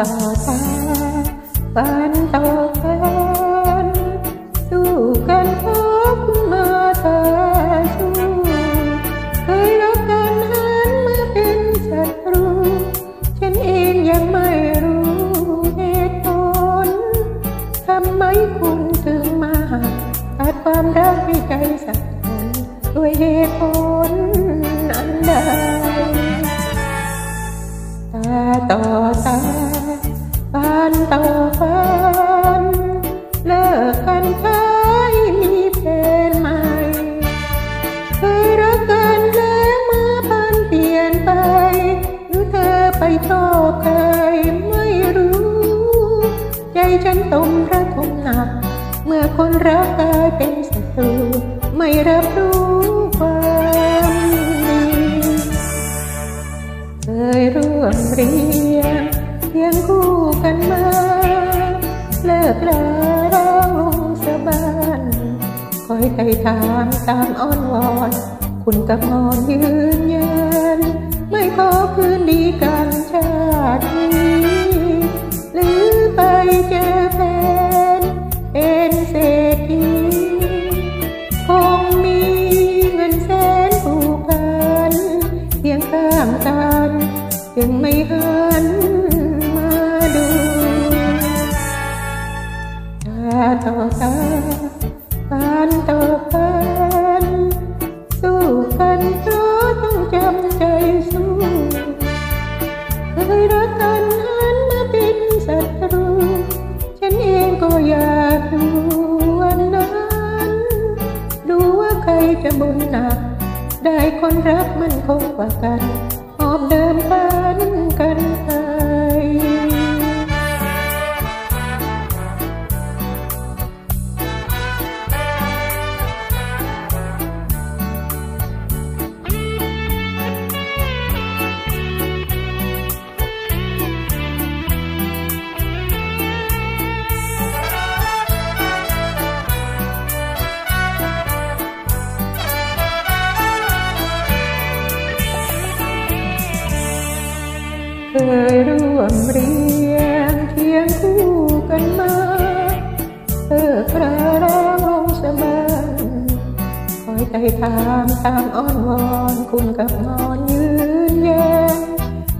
ต่อตาฟันต่อฟันสู้กันพบมาต่ชู้เคยรักกันหันมาเป็นศัตรู ฉันเองยังไม่รู้เหตุผลทำไมคุณถึงมาขาดความรักให้ใจสักคนด้วยเหตุผลอันใดตาต่อตา อบใครไม่รู้ ใจฉันตมระทมหนัก เมื่อคนรักกลายเป็นศัตรู ไม่รับรู้ความดีเคยร่วมเรียนเคียงคู่กันมา เลิกลาร้องลงสะบานคอยไต่ถามตามอ้อนวอน คุณกับมอนยืนยัน ขอคืนดีกันชาตินี้หรือไปเจอแฟนเป็นเศรษฐีคงมีเงินแสนผูกพันเพียงข้างกันจึงไม่หัน จะบุญหนัก ได้คนรักมันคงกว่ากันหอบเดิมพันกัน เคยร่วมเรียนเคียงคู่กันมาเออคราร้องลงสะบันคอยใจถามตามอ้อนวอนคุณกับนอนยืนยัน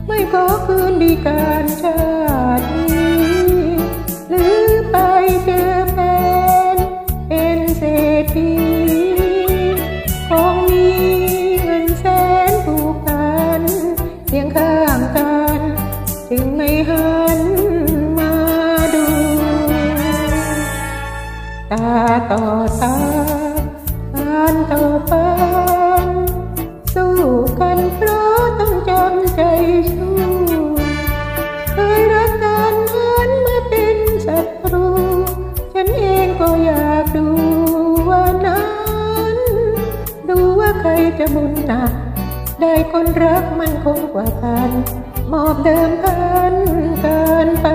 ไม่ขอคืนดีการชาติ ตาต่อตาฟันต่อฟันสู้กันเพราะต้องจำใจสู้เคยรักกันหันมาเป็นศัตรู ฉันเองก็อยากดูว่านั้น ดูว่าใครจะบุญหนัก ได้คนรักมันคงกว่ากัน มอบเดิมพันเกินไป